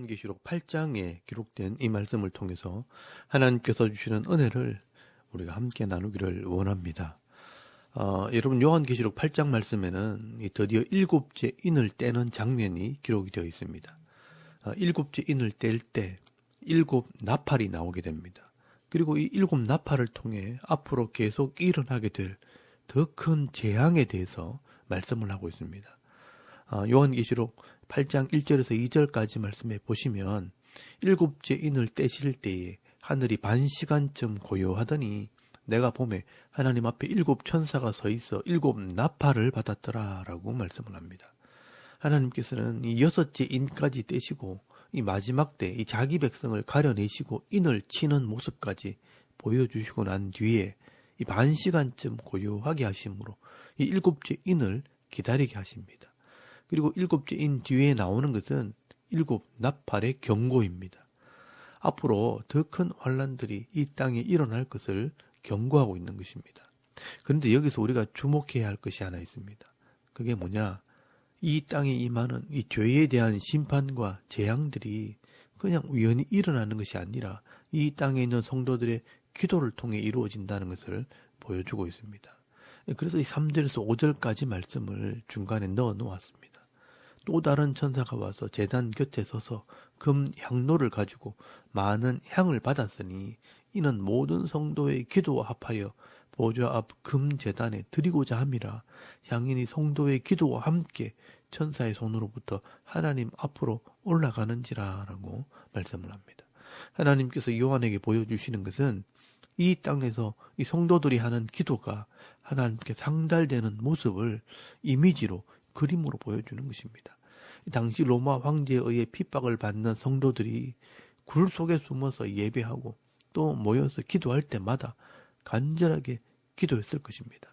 요한계시록 8장에 기록된 이 말씀을 통해서 하나님께서 주시는 은혜를 우리가 함께 나누기를 원합니다. 어, 여러분 요한계시록 8장 말씀에는 드디어 일곱째 인을 떼는 장면이 기록이 되어 있습니다. 어, 일곱째 인을 뗄 때 일곱 나팔이 나오게 됩니다. 그리고 이 일곱 나팔을 통해 앞으로 계속 일어나게 될 더 큰 재앙에 대해서 말씀을 하고 있습니다. 어, 요한계시록 8장 1절에서 2절까지 말씀해 보시면 일곱째 인을 떼실 때에 하늘이 반 시간쯤 고요하더니 내가 봄에 하나님 앞에 일곱 천사가 서 있어 일곱 나팔을 받았더라라고 말씀을 합니다. 하나님께서는 이 여섯째 인까지 떼시고 이 마지막 때 이 자기 백성을 가려내시고 인을 치는 모습까지 보여주시고 난 뒤에 이 반 시간쯤 고요하게 하심으로 이 일곱째 인을 기다리게 하십니다. 그리고 일곱째 인 뒤에 나오는 것은 일곱 나팔의 경고입니다. 앞으로 더 큰 환란들이 이 땅에 일어날 것을 경고하고 있는 것입니다. 그런데 여기서 우리가 주목해야 할 것이 하나 있습니다. 그게 뭐냐? 이 땅에 임하는 이 죄에 대한 심판과 재앙들이 그냥 우연히 일어나는 것이 아니라 이 땅에 있는 성도들의 기도를 통해 이루어진다는 것을 보여주고 있습니다. 그래서 이 3절에서 5절까지 말씀을 중간에 넣어 놓았습니다. 또 다른 천사가 와서 재단 곁에 서서 금 향로를 가지고 많은 향을 받았으니 이는 모든 성도의 기도와 합하여 보좌 앞 금 재단에 드리고자 함이라 향인이 성도의 기도와 함께 천사의 손으로부터 하나님 앞으로 올라가는지라라고 말씀을 합니다. 하나님께서 요한에게 보여주시는 것은 이 땅에서 이 성도들이 하는 기도가 하나님께 상달되는 모습을 이미지로 그림으로 보여주는 것입니다. 당시 로마 황제에 의해 핍박을 받는 성도들이 굴 속에 숨어서 예배하고 또 모여서 기도할 때마다 간절하게 기도했을 것입니다.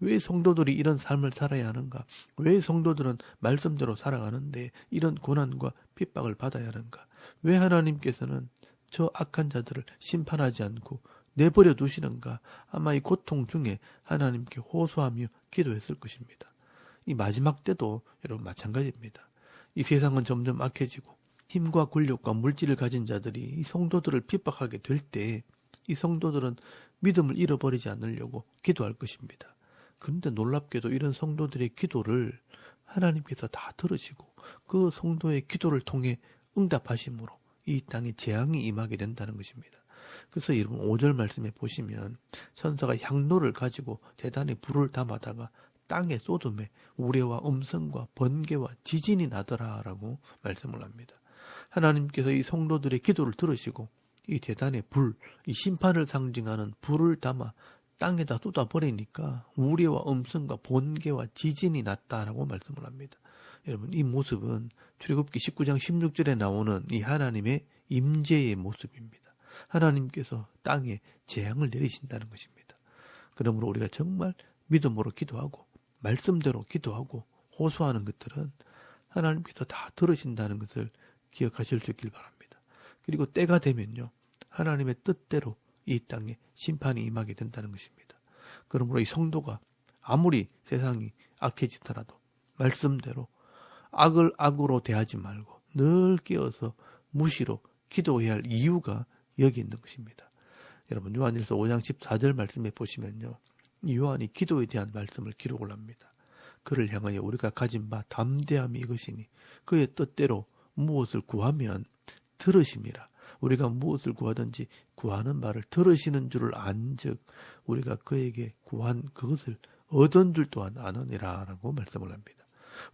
왜 성도들이 이런 삶을 살아야 하는가? 왜 성도들은 말씀대로 살아가는데 이런 고난과 핍박을 받아야 하는가? 왜 하나님께서는 저 악한 자들을 심판하지 않고 내버려 두시는가? 아마 이 고통 중에 하나님께 호소하며 기도했을 것입니다. 이 마지막 때도 여러분 마찬가지입니다. 이 세상은 점점 악해지고 힘과 권력과 물질을 가진 자들이 이 성도들을 핍박하게 될 때 이 성도들은 믿음을 잃어버리지 않으려고 기도할 것입니다. 그런데 놀랍게도 이런 성도들의 기도를 하나님께서 다 들으시고 그 성도의 기도를 통해 응답하심으로 이 땅에 재앙이 임하게 된다는 것입니다. 그래서 여러분 5절 말씀에 보시면 천사가 향로를 가지고 대단히 불을 담아다가 땅에 쏟음에 우레와 음성과 번개와 지진이 나더라라고 말씀을 합니다. 하나님께서 이 성도들의 기도를 들으시고 이 대단의 불, 이 심판을 상징하는 불을 담아 땅에다 쏟아버리니까 우레와 음성과 번개와 지진이 났다라고 말씀을 합니다. 여러분 이 모습은 출애굽기 19장 16절에 나오는 이 하나님의 임재의 모습입니다. 하나님께서 땅에 재앙을 내리신다는 것입니다. 그러므로 우리가 정말 믿음으로 기도하고 말씀대로 기도하고 호소하는 것들은 하나님께서 다 들으신다는 것을 기억하실 수 있길 바랍니다. 그리고 때가 되면요. 하나님의 뜻대로 이 땅에 심판이 임하게 된다는 것입니다. 그러므로 이 성도가 아무리 세상이 악해지더라도 말씀대로 악을 악으로 대하지 말고 늘 깨어서 무시로 기도해야 할 이유가 여기 있는 것입니다. 여러분 요한일서 5장 14절 말씀에 보시면요. 요한이 기도에 대한 말씀을 기록을 합니다. 그를 향하여 우리가 가진 바 담대함이 이것이니 그의 뜻대로 무엇을 구하면 들으심이라. 우리가 무엇을 구하든지 구하는 말을 들으시는 줄을 안즉 우리가 그에게 구한 그것을 얻은 줄 또한 아느니라라고 말씀을 합니다.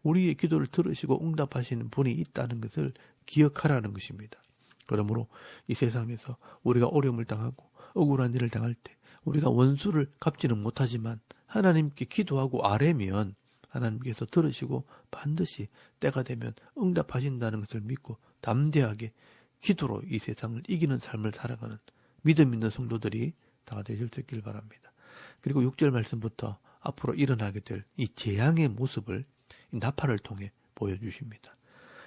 우리의 기도를 들으시고 응답하시는 분이 있다는 것을 기억하라는 것입니다. 그러므로 이 세상에서 우리가 어려움을 당하고 억울한 일을 당할 때 우리가 원수를 갚지는 못하지만 하나님께 기도하고 아뢰면 하나님께서 들으시고 반드시 때가 되면 응답하신다는 것을 믿고 담대하게 기도로 이 세상을 이기는 삶을 살아가는 믿음 있는 성도들이 다 되실 수 있길 바랍니다. 그리고 6절 말씀부터 앞으로 일어나게 될 이 재앙의 모습을 이 나팔을 통해 보여주십니다.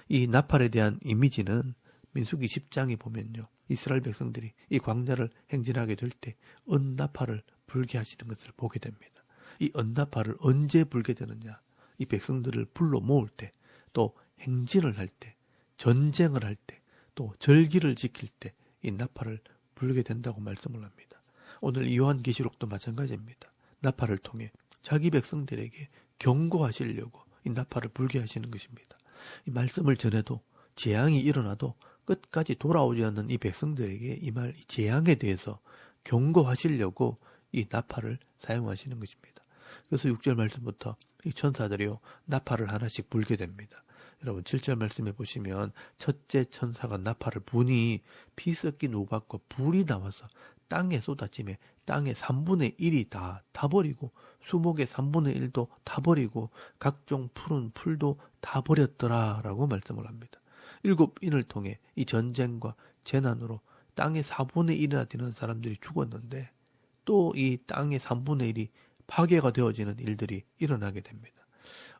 이 나팔에 대한 이미지는 민수기 10장에 보면요. 이스라엘 백성들이 이 광야를 행진하게 될때 은나팔을 불게 하시는 것을 보게 됩니다. 이 은나팔을 언제 불게 되느냐? 이 백성들을 불러 모을 때, 또 행진을 할 때, 전쟁을 할 때, 또 절기를 지킬 때 이 나팔을 불게 된다고 말씀을 합니다. 오늘 요한계시록도 마찬가지입니다. 나팔을 통해 자기 백성들에게 경고하시려고 이 나팔을 불게 하시는 것입니다. 이 말씀을 전해도 재앙이 일어나도 끝까지 돌아오지 않는 이 백성들에게 이 말, 이 재앙에 대해서 경고하시려고 이 나팔을 사용하시는 것입니다. 그래서 6절 말씀부터 이 천사들이요, 나팔을 하나씩 불게 됩니다. 여러분 7절 말씀해 보시면 첫째 천사가 나팔을 부니 피 섞인 우박과 불이 나와서 땅에 쏟아짐에 땅의 3분의 1이 다 타버리고 수목의 3분의 1도 타버리고 각종 푸른 풀도 다 버렸더라 라고 말씀을 합니다. 일곱 인을 통해 이 전쟁과 재난으로 땅의 4분의 1이나 되는 사람들이 죽었는데 또 이 땅의 3분의 1이 파괴가 되어지는 일들이 일어나게 됩니다.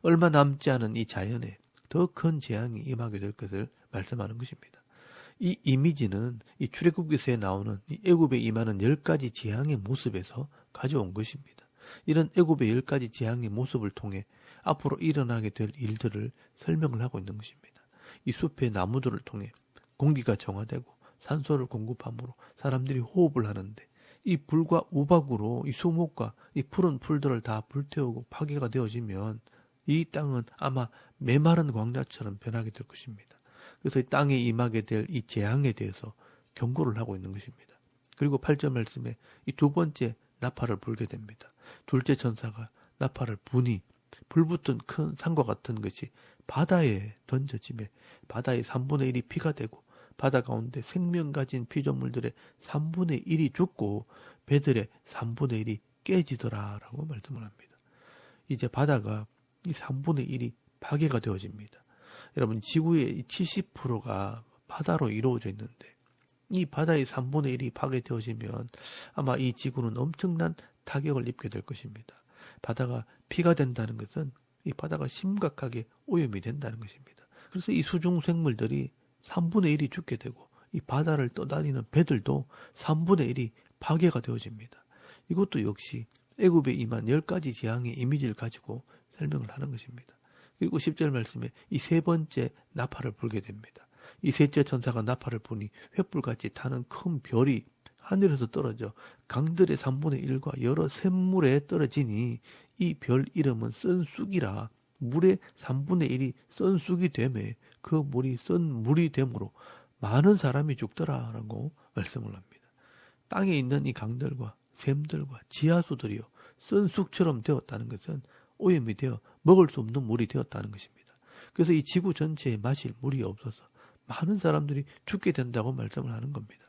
얼마 남지 않은 이 자연에 더 큰 재앙이 임하게 될 것을 말씀하는 것입니다. 이 이미지는 이 출애굽기서에 나오는 이 애굽에 임하는 열 가지 재앙의 모습에서 가져온 것입니다. 이런 애굽의 열 가지 재앙의 모습을 통해 앞으로 일어나게 될 일들을 설명을 하고 있는 것입니다. 이 숲의 나무들을 통해 공기가 정화되고 산소를 공급함으로 사람들이 호흡을 하는데 이 불과 우박으로 이 수목과 이 푸른 풀들을 다 불태우고 파괴가 되어지면 이 땅은 아마 메마른 광야처럼 변하게 될 것입니다. 그래서 이 땅에 임하게 될 이 재앙에 대해서 경고를 하고 있는 것입니다. 그리고 8절 말씀에 이 두 번째 나팔을 불게 됩니다. 둘째 천사가 나팔을 부니 불붙은 큰 산과 같은 것이 바다에 던져짐에 바다의 3분의 1이 피가 되고 바다 가운데 생명 가진 피조물들의 3분의 1이 죽고 배들의 3분의 1이 깨지더라라고 말씀을 합니다. 이제 바다가 이 3분의 1이 파괴가 되어집니다. 여러분 지구의 70%가 바다로 이루어져 있는데 이 바다의 3분의 1이 파괴되어지면 아마 이 지구는 엄청난 타격을 입게 될 것입니다. 바다가 피가 된다는 것은 이 바다가 심각하게 오염이 된다는 것입니다. 그래서 이 수중 생물들이 3분의 1이 죽게 되고 이 바다를 떠다니는 배들도 3분의 1이 파괴가 되어집니다. 이것도 역시 애굽에 임한 10가지 재앙의 이미지를 가지고 설명을 하는 것입니다. 그리고 10절 말씀에 이 세 번째 나팔을 불게 됩니다. 이 셋째 천사가 나팔을 부니 횃불같이 타는 큰 별이 하늘에서 떨어져 강들의 3분의 1과 여러 샘물에 떨어지니 이 별 이름은 썬쑥이라 물의 3분의 1이 썬쑥이 되매 그 물이 썬 물이 되므로 많은 사람이 죽더라라고 말씀을 합니다. 땅에 있는 이 강들과 샘들과 지하수들이요 썬쑥처럼 되었다는 것은 오염이 되어 먹을 수 없는 물이 되었다는 것입니다. 그래서 이 지구 전체에 마실 물이 없어서 많은 사람들이 죽게 된다고 말씀을 하는 겁니다.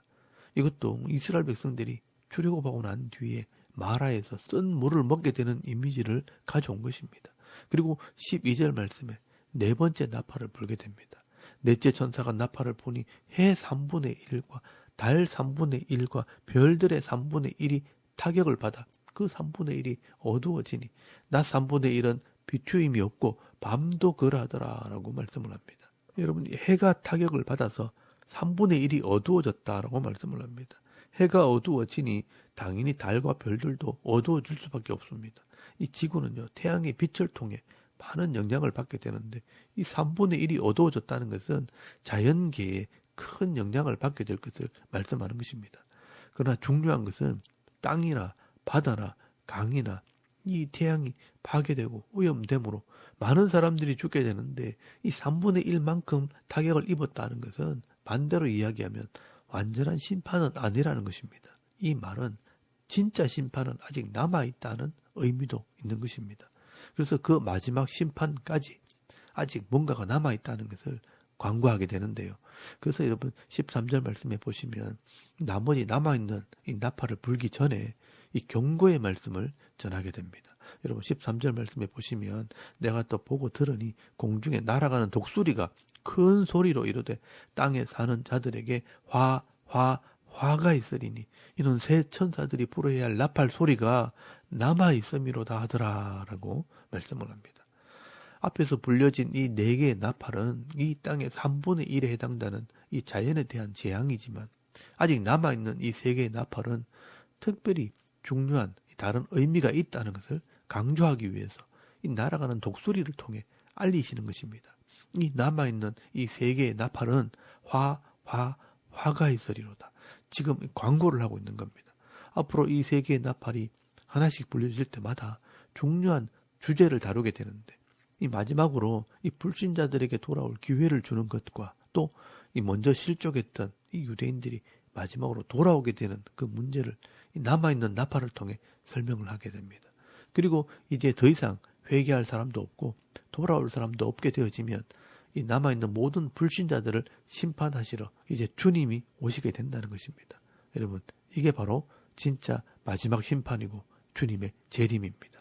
이것도 이스라엘 백성들이 출애굽하고 난 뒤에 마라에서 쓴 물을 먹게 되는 이미지를 가져온 것입니다. 그리고 12절 말씀에 네 번째 나팔을 불게 됩니다. 넷째 천사가 나팔을 보니 해 3분의 1과 달 3분의 1과 별들의 3분의 1이 타격을 받아 그 3분의 1이 어두워지니 낮 3분의 1은 비추임이 없고 밤도 그러하더라 라고 말씀을 합니다. 여러분 해가 타격을 받아서 3분의 1이 어두워졌다라고 말씀을 합니다. 해가 어두워지니 당연히 달과 별들도 어두워질 수밖에 없습니다. 이 지구는요 태양의 빛을 통해 많은 영향을 받게 되는데 이 3분의 1이 어두워졌다는 것은 자연계에 큰 영향을 받게 될 것을 말씀하는 것입니다. 그러나 중요한 것은 땅이나 바다나 강이나 이 태양이 파괴되고 오염됨으로 많은 사람들이 죽게 되는데 이 3분의 1만큼 타격을 입었다는 것은 반대로 이야기하면 완전한 심판은 아니라는 것입니다. 이 말은 진짜 심판은 아직 남아있다는 의미도 있는 것입니다. 그래서 그 마지막 심판까지 아직 뭔가가 남아있다는 것을 광고하게 되는데요. 그래서 여러분 13절 말씀에 보시면 나머지 남아있는 이 나팔을 불기 전에 이 경고의 말씀을 전하게 됩니다. 여러분 13절 말씀에 보시면 내가 또 보고 들으니 공중에 날아가는 독수리가 큰 소리로 이르되 땅에 사는 자들에게 화, 화, 화가 있으리니 이런 새 천사들이 불어야 할 나팔 소리가 남아 있음이로다 하더라라고 말씀을 합니다. 앞에서 불려진 이 네 개의 나팔은 이 땅의 3분의 1에 해당되는 이 자연에 대한 재앙이지만 아직 남아 있는 이 세 개의 나팔은 특별히 중요한 다른 의미가 있다는 것을 강조하기 위해서 이 날아가는 독수리를 통해 알리시는 것입니다. 이 남아있는 이 세 개의 나팔은 화, 화 화가 있으리로다. 지금 광고를 하고 있는 겁니다. 앞으로 이 세 개의 나팔이 하나씩 불려질 때마다 중요한 주제를 다루게 되는데 이 마지막으로 이 불신자들에게 돌아올 기회를 주는 것과 또 이 먼저 실족했던 이 유대인들이 마지막으로 돌아오게 되는 그 문제를 남아있는 나팔을 통해 설명을 하게 됩니다. 그리고 이제 더 이상 회개할 사람도 없고 돌아올 사람도 없게 되어지면 이 남아있는 모든 불신자들을 심판하시러 이제 주님이 오시게 된다는 것입니다. 여러분, 이게 바로 진짜 마지막 심판이고 주님의 재림입니다.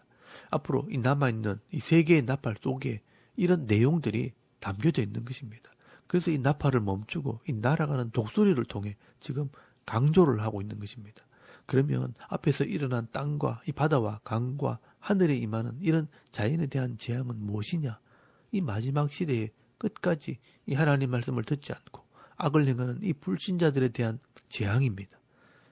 앞으로 이 남아있는 이 세계의 나팔 속에 이런 내용들이 담겨져 있는 것입니다. 그래서 이 나팔을 멈추고 이 날아가는 독수리를 통해 지금 강조를 하고 있는 것입니다. 그러면 앞에서 일어난 땅과 이 바다와 강과 하늘에 임하는 이런 자연에 대한 재앙은 무엇이냐? 이 마지막 시대에 끝까지 이 하나님 말씀을 듣지 않고 악을 행하는 이 불신자들에 대한 재앙입니다.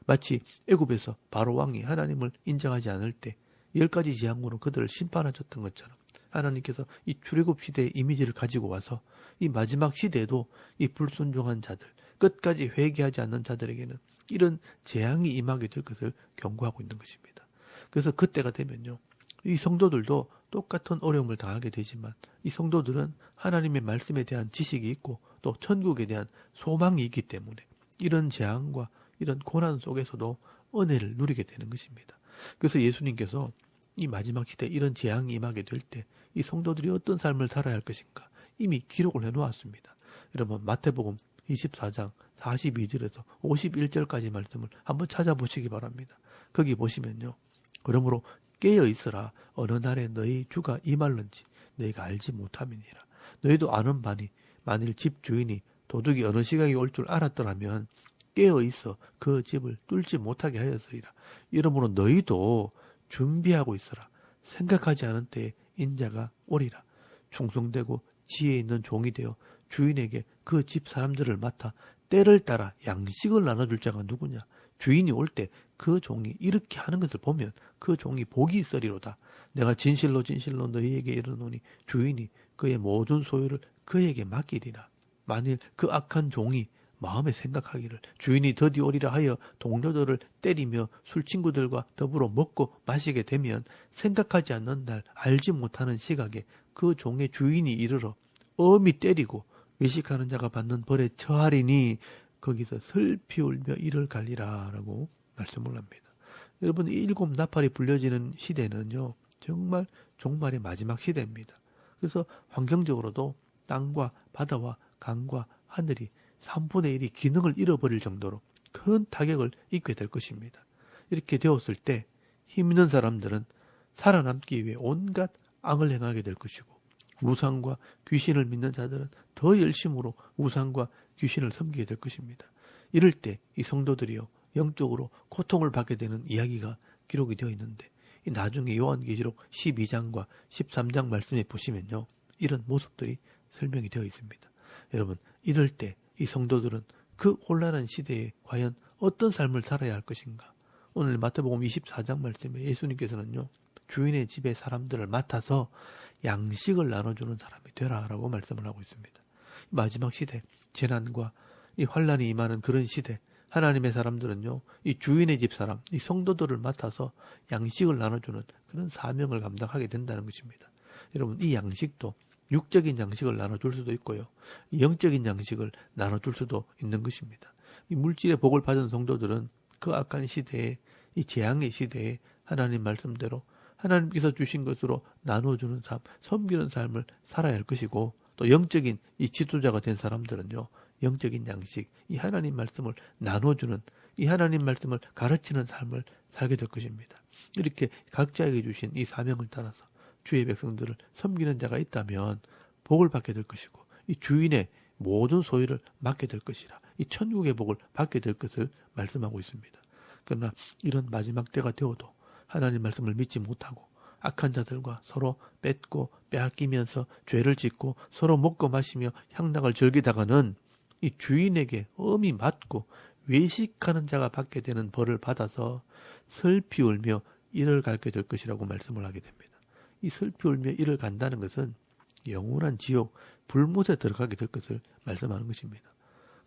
마치 애굽에서 바로 왕이 하나님을 인정하지 않을 때 열 가지 재앙으로 그들을 심판하셨던 것처럼 하나님께서 이 출애굽 시대의 이미지를 가지고 와서 이 마지막 시대에도 이 불순종한 자들 끝까지 회개하지 않는 자들에게는 이런 재앙이 임하게 될 것을 경고하고 있는 것입니다. 그래서 그때가 되면요. 이 성도들도 똑같은 어려움을 당하게 되지만 이 성도들은 하나님의 말씀에 대한 지식이 있고 또 천국에 대한 소망이 있기 때문에 이런 재앙과 이런 고난 속에서도 은혜를 누리게 되는 것입니다. 그래서 예수님께서 이 마지막 시대 이런 재앙이 임하게 될 때 이 성도들이 어떤 삶을 살아야 할 것인가 이미 기록을 해 놓았습니다. 여러분 마태복음 24장 42절에서 51절까지 말씀을 한번 찾아보시기 바랍니다. 거기 보시면요. 그러므로 깨어 있어라. 어느 날에 너희 주가 임할는지 너희가 알지 못함이니라. 너희도 아는 바니 만일 집 주인이 도둑이 어느 시각에 올 줄 알았더라면 깨어 있어 그 집을 뚫지 못하게 하였으리라. 이러므로 너희도 준비하고 있어라. 생각하지 않은 때에 인자가 오리라. 충성되고 지혜 있는 종이 되어 주인에게 그 집 사람들을 맡아 때를 따라 양식을 나눠줄 자가 누구냐? 주인이 올 때 그 종이 이렇게 하는 것을 보면 그 종이 복이 있으리로다. 내가 진실로 진실로 너희에게 이르노니 주인이 그의 모든 소유를 그에게 맡기리라. 만일 그 악한 종이 마음에 생각하기를 주인이 더디 오리라 하여 동료들을 때리며 술 친구들과 더불어 먹고 마시게 되면 생각하지 않는 날 알지 못하는 시각에 그 종의 주인이 이르러 엄히 때리고 외식하는 자가 받는 벌에 처하리니 거기서 슬피 울며 이를 갈리라라고 말씀을 합니다. 여러분 이 일곱 나팔이 불려지는 시대는요 정말 종말의 마지막 시대입니다. 그래서 환경적으로도 땅과 바다와 강과 하늘이 3분의 1이 기능을 잃어버릴 정도로 큰 타격을 입게 될 것입니다. 이렇게 되었을 때 힘 있는 사람들은 살아남기 위해 온갖 악을 행하게 될 것이고 우상과 귀신을 믿는 자들은 더 열심으로 우상과 귀신을 섬기게 될 것입니다. 이럴 때 이 성도들이요 영적으로 고통을 받게 되는 이야기가 기록이 되어 있는데 나중에 요한계시록 12장과 13장 말씀에 보시면요 이런 모습들이 설명이 되어 있습니다. 여러분 이럴 때 이 성도들은 그 혼란한 시대에 과연 어떤 삶을 살아야 할 것인가? 오늘 마태복음 24장 말씀에 예수님께서는요 주인의 집에 사람들을 맡아서 양식을 나눠주는 사람이 되라라고 말씀을 하고 있습니다. 마지막 시대, 재난과 이 환란이 임하는 그런 시대, 하나님의 사람들은요, 이 주인의 집 사람, 이 성도들을 맡아서 양식을 나눠주는 그런 사명을 감당하게 된다는 것입니다. 여러분, 이 양식도 육적인 양식을 나눠줄 수도 있고요, 영적인 양식을 나눠줄 수도 있는 것입니다. 이 물질의 복을 받은 성도들은 그 악한 시대에, 이 재앙의 시대에 하나님 말씀대로 하나님께서 주신 것으로 나눠주는 삶, 섬기는 삶을 살아야 할 것이고 또 영적인 이 지도자가 된 사람들은요. 영적인 양식, 이 하나님 말씀을 나눠주는 이 하나님 말씀을 가르치는 삶을 살게 될 것입니다. 이렇게 각자에게 주신 이 사명을 따라서 주의 백성들을 섬기는 자가 있다면 복을 받게 될 것이고 이 주인의 모든 소유를 맡게 될 것이라 이 천국의 복을 받게 될 것을 말씀하고 있습니다. 그러나 이런 마지막 때가 되어도 하나님 말씀을 믿지 못하고 악한 자들과 서로 뺏고 빼앗기면서 죄를 짓고 서로 먹고 마시며 향락을 즐기다가는 이 주인에게 엄히 맞고 외식하는 자가 받게 되는 벌을 받아서 슬피 울며 이를 갈게 될 것이라고 말씀을 하게 됩니다. 이 슬피 울며 이를 간다는 것은 영원한 지옥, 불못에 들어가게 될 것을 말씀하는 것입니다.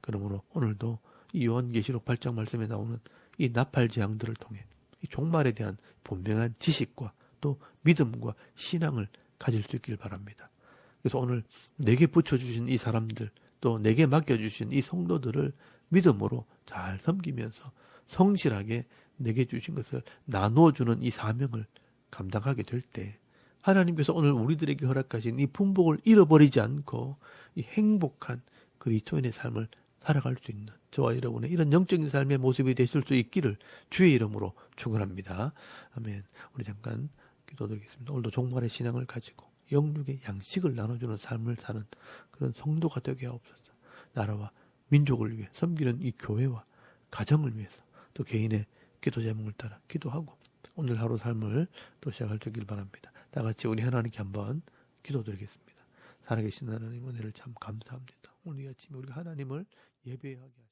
그러므로 오늘도 이 요한계시록 8장 말씀에 나오는 이 나팔 재앙들을 통해 이 종말에 대한 분명한 지식과 또 믿음과 신앙을 가질 수 있길 바랍니다. 그래서 오늘 내게 붙여주신 이 사람들 또 내게 맡겨주신 이 성도들을 믿음으로 잘 섬기면서 성실하게 내게 주신 것을 나누어주는 이 사명을 감당하게 될 때 하나님께서 오늘 우리들에게 허락하신 이 분복을 잃어버리지 않고 이 행복한 그리스도인의 삶을 살아갈 수 있는 저와 여러분의 이런 영적인 삶의 모습이 되실 수 있기를 주의 이름으로 축원합니다. 아멘. 우리 잠깐 기도드리겠습니다. 오늘도 종말의 신앙을 가지고 영육의 양식을 나눠주는 삶을 사는 그런 성도가 되게 하옵소서. 나라와 민족을 위해 섬기는 이 교회와 가정을 위해서 또 개인의 기도 제목을 따라 기도하고 오늘 하루 삶을 또 시작할 수 있길 바랍니다. 다 같이 우리 하나님께 한번 기도드리겠습니다. 살아계신 하나님 은혜를 참 감사합니다. 오늘 이 아침에 우리가 하나님을 예배하게 하시고